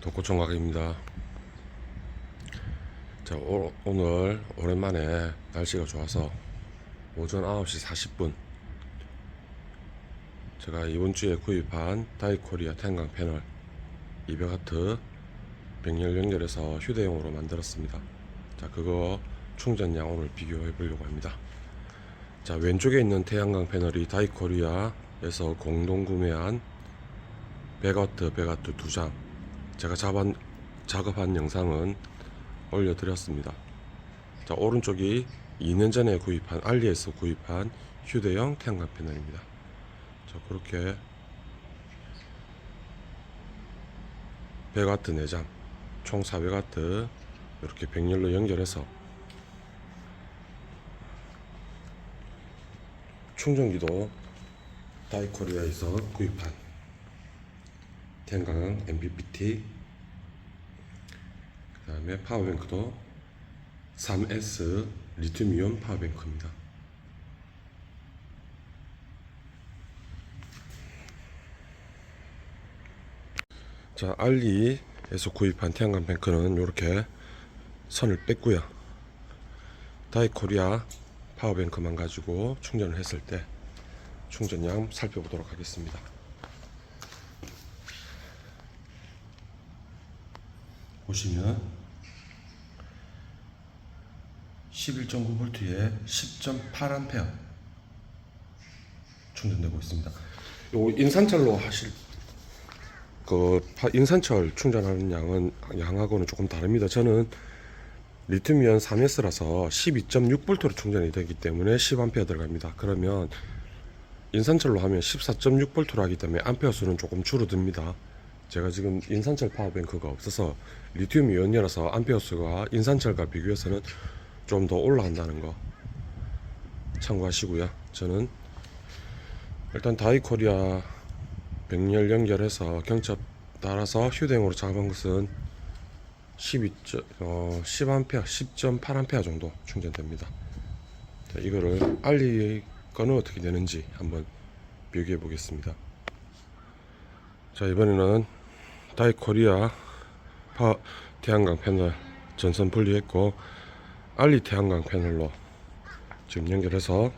독고총각입니다. 자, 오, 오늘 오랜만에 날씨가 좋아서 오전 9시 40분 제가 이번 주에 구입한 다이코리아 텐강 패널 200W 병렬 연결해서 휴대용으로 만들었습니다. 자, 그거 충전량 오늘 비교해 보려고 합니다. 자, 왼쪽에 있는 태양광 패널이 다이코리아에서 공동 구매한 100W, 100W 두 장. 제가 작업한, 작업한 영상은 올려드렸습니다. 자, 오른쪽이 2년 전에 구입한, 알리에서 구입한 휴대용 태양광 패널입니다. 자, 그렇게 100W 4장, 총 400W 이렇게 병렬로 연결해서 충전기도 다이코리아에서 구입한 텐강 MPPT 그 다음에 파워뱅크도 3S 리튬이온 파워뱅크입니다. 자 알리에서 구입한 태양광 뱅크는 이렇게 선을 뺐고요. 다이코리아 파워뱅크만 가지고 충전을 했을 때 충전량 살펴보도록 하겠습니다. 보시면 11.9V에 10.8A 충전되고 있습니다. 요 인산철로 하실 그 파- 인산철 충전하는 양은 양하고는 조금 다릅니다. 저는 리튬이온 3S라서 12.6V로 충전이 되기 때문에 10A 들어갑니다. 그러면 인산철로 하면 14.6V로 하기 때문에 암페어 수는 조금 줄어듭니다. 제가 지금 인산철 파워뱅크가 없어서 리튬 이온이라서 암페어 수가 인산철과 비교해서는 좀 더 올라간다는 거 참고하시고요. 저는 일단 다이코리아 병렬 연결해서 경첩 따라서 휴대용으로 작업한 것은 12. 어, 10A, 10.8A 정도 충전됩니다. 자, 이거를 알리 거는 어떻게 되는지 한번 비교해 보겠습니다. 자 이번에는 다이 코리아 파 태양광 패널 전선 분리했고 알리 태양광 패널로 지금 연결해서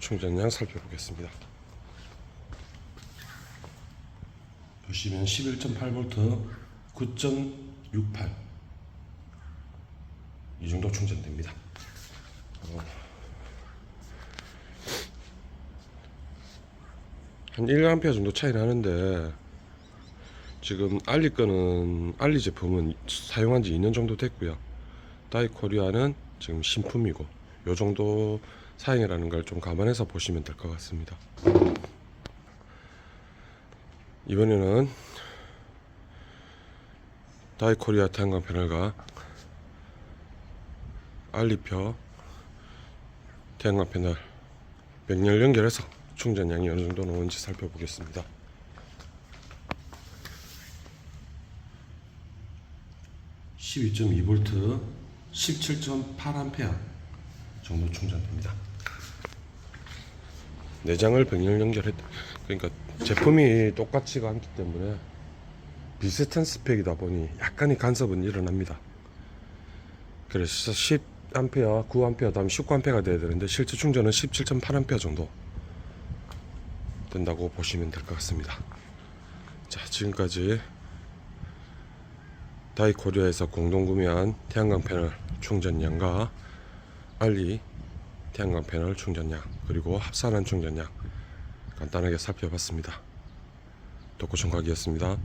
충전량 살펴보겠습니다. 보시면 11.8V 9.68 이 정도 충전됩니다. 어, 한 1A 정도 차이 나는데 지금 알리 거는 알리 제품은 사용한 지 2년 정도 됐고요. 다이코리아는 지금 신품이고 요 정도 사양이라는 걸 좀 감안해서 보시면 될 것 같습니다. 이번에는 다이코리아 태양광 패널과 알리표 태양광 패널 병렬 연결해서 충전량이 어느 정도 나오는지 살펴보겠습니다. (12.2V) 17.8A 정도 충전됩니다. 내장을 병렬 연결했 그러니까 제품이 똑같지가 않기 때문에 비슷한 스펙이다 보니 약간의 간섭은 일어납니다. 그래서 10A, 9A, 다음 19A가 돼야 되는데 실제 충전은 17.8A 정도 된다고 보시면 될 것 같습니다. 자, 지금까지 다이코리아에서 공동 구매한 태양광 패널 충전량과 알리 태양광 패널 충전량 그리고 합산한 충전량 간단하게 살펴봤습니다. 덕구청각이었습니다.